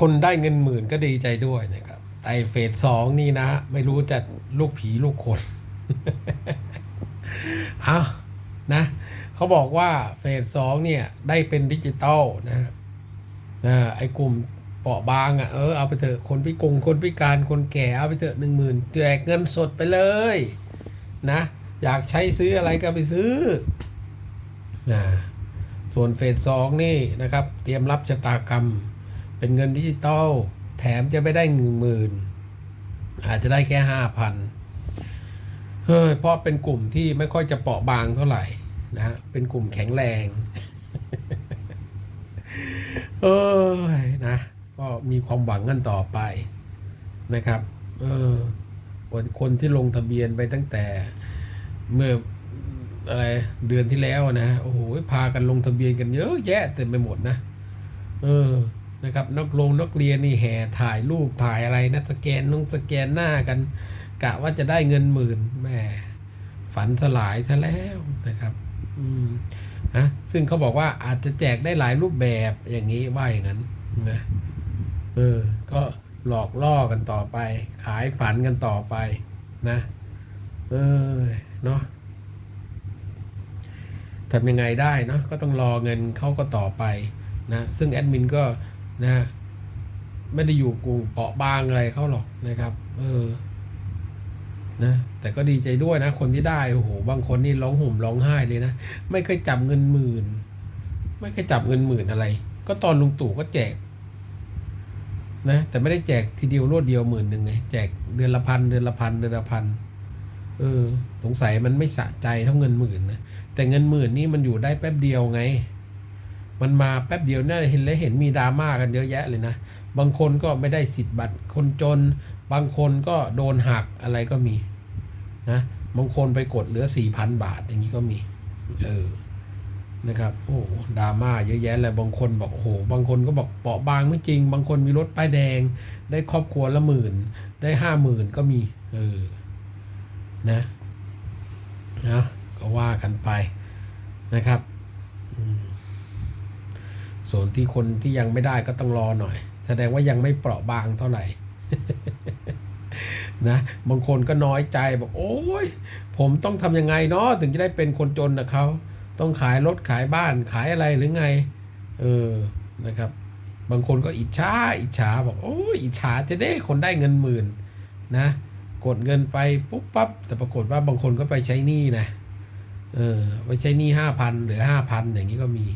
คนได้เงินหมื่นก็ดีใจด้วยนะครับแต่ไอเฟสสองนี่นะ ไม่รู้จะลูกผีลูกคนเอานะเขาบอกว่าเฟสสองเนี่ย ได้เป็นดิจิตอลนะนะไอ้กลุ่มเปราะบางอะ่ะเออเอาไปเถอะคนพิกงคนพิการคนแก่เอาไปเถอะหนึ่งหมื่นแจกเงินสดไปเลยนะอยากใช้ซื้ออะไรก็ไปซื้อนะส่วนเฟสสองนี่นะครับ เตรียมรับชะตากรรม เป็นเงินดิจิตอลแถมจะไม่ได้หนึ่งหมื่นอาจจะได้แค่ห้าพันเฮ้ยเพราะเป็นกลุ่มที่ไม่ค่อยจะเปราะบางเท่าไหร่นะเป็นกลุ่มแข็งแรงเอ้ยนะ ก็มีความหวังกันต่อไปนะครับ เออคนที่ลงทะเบียนไปตั้งแต่เมื่ออะไรเดือนที่แล้วนะ โอ้โห พากันลงทะเบียนกันเยอะแยะเต็มไปหมดนะ เออ นะครับนักลงนักเรียนนี่แห่ถ่ายรูปถ่ายอะไรนะสแกนน้องสแกนหน้ากัน กะว่าจะได้เงินหมื่นแหมฝันสลายซะแล้วนะครับอืมนะซึ่งเขาบอกว่าอาจจะแจกได้หลายรูปแบบอย่างนี้ว่าอย่างนั้นนะเออก็หลอกล่อกันต่อไป ขายฝันกันต่อไปนะเออเนาะทำยังไงได้เนาะก็ต้องรอเงินเขาก็ต่อไปนะซึ่งแอดมินก็ นะไม่ได้อยู่กลุ่มเปาะบางอะไรเขาหรอกนะครับ เออ นะ แต่ก็ดีใจด้วยนะ คนที่ได้โอ้โหบางคนนี่ร้องห่มร้องไห้เลยนะไม่เคยจับเงินหมื่น ไม่เคยจับเงินหมื่นอะไร ก็ตอนลุงตู่ก็แจก นะ แต่ไม่ได้แจกทีเดียวรวดเดียวหมื่นหนึ่งไงแจกเดือนละพันเดือนละพันเดือนละพันเออ สงสัยมันไม่สะใจเท่าเงินหมื่นนะแต่เงินหมื่นนี่มันอยู่ได้แป๊บเดียวไง มันมาแป๊บเดียวเนี่ยเห็นแล้วเห็นมีดราม่ากันเยอะแยะเลยนะ บางคนก็ไม่ได้สิทธิ์บัตรคนจน บางคนก็โดนหักอะไรก็มีนะบางคนไปกดเหลือสี่พันบาทอย่างนี้ก็มี เออนะครับโอ้ดราม่าเยอะแยะเลยบางคนบอกโอ้โหบางคนก็บอกเปราะบางไม่จริง บางคนมีรถป้ายแดง ได้ครอบครัวละหมื่น ได้ห้าหมื่นก็มีเออนะนะก็ว่ากันไปนะครับ อืม ส่วนที่คนที่ยังไม่ได้ก็ต้องรอหน่อย แสดงว่ายังไม่เปราะบางเท่าไหร่นะบางคนก็น้อยใจบอกโอ้ยผมต้องทำยังไงเนาะถึงจะได้เป็นคนจนนะเขาต้องขายรถขายบ้านขายอะไรหรือไงเออนะครับ บางคนก็อิจฉาอิจฉาบอกโอ้ยอิจฉาจะได้คนได้เงินหมื่นนะกดเงินไปปุ๊บปั๊บแต่ปรากฏว่าบางคนก็ไปใช้หนี้นะเออไปใช้หนี้ห้าพันหลือห้าพันอย่างนี้ก็มี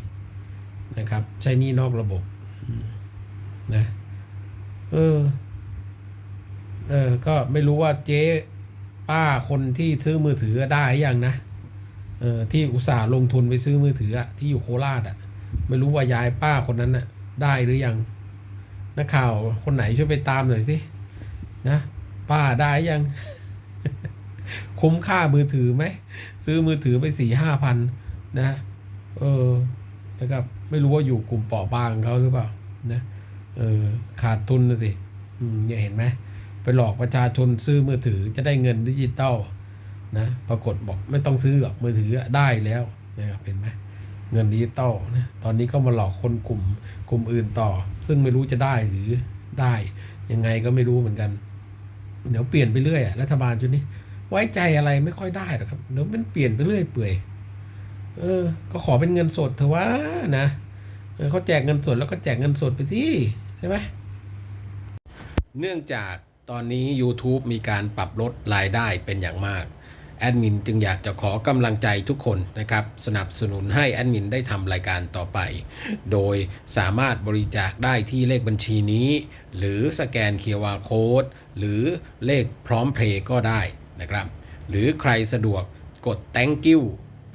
นะครับ ใช้หนี่นอกระบบอืมนะเออ เออ ก็ไม่รู้ว่าเจ๊ป้าคนที่ซื้อมือถือได้หรือยังนะเออที่อุตส่าห์ลงทุนไปซื้อมือถืออะที่อยู่โคราชอะไม่รู้ว่ายายป้าคนนั้นน่ะได้หรือยังนักข่าวคนไหนช่วยไปตามหน่อยสินะป้าได้ยัง คุ้มค่ามือถือไหม ซื้อมือถือไปสี่ห้าพันนะ เออนะครับ ไม่รู้ว่าอยู่กลุ่มเปราะบางเขาหรือเปล่านะเออขาดทุนนะสิอืมเนี่ยเห็นไหมไปหลอกประชาชนซื้อมือถือจะได้เงินดิจิตอลนะปรากฏบอกไม่ต้องซื้อหรอกมือถือได้แล้วนะครับเห็นไหมเงินดิจิตอลนะตอนนี้ก็มาหลอกคนกลุ่มกลุ่มอื่นต่อ ซึ่งไม่รู้จะได้หรือได้ยังไงก็ไม่รู้เหมือนกัน เดี๋ยวเปลี่ยนไปเรื่อยอะรัฐบาลชุดนี้ ไว้ใจอะไรไม่ค่อยได้หรอกครับเดี๋ยวมันเปลี่ยนไปเรื่อยเปื่อย เออ ก็ขอเป็นเงินสดเถอะวะนะเออเขาแจกเงินสดแล้วก็แจกเงินสดไปสิใช่ไหมเนื่องจากตอนนี้ YouTube มีการปรับลดรายได้เป็นอย่างมาก แอดมินจึงอยากจะขอกำลังใจทุกคนนะครับ สนับสนุนให้แอดมินได้ทำรายการต่อไป โดยสามารถบริจาคได้ที่เลขบัญชีนี้ หรือสแกน QR Code หรือเลขพร้อมเพลย์ก็ได้นะครับ หรือใครสะดวกกด thank you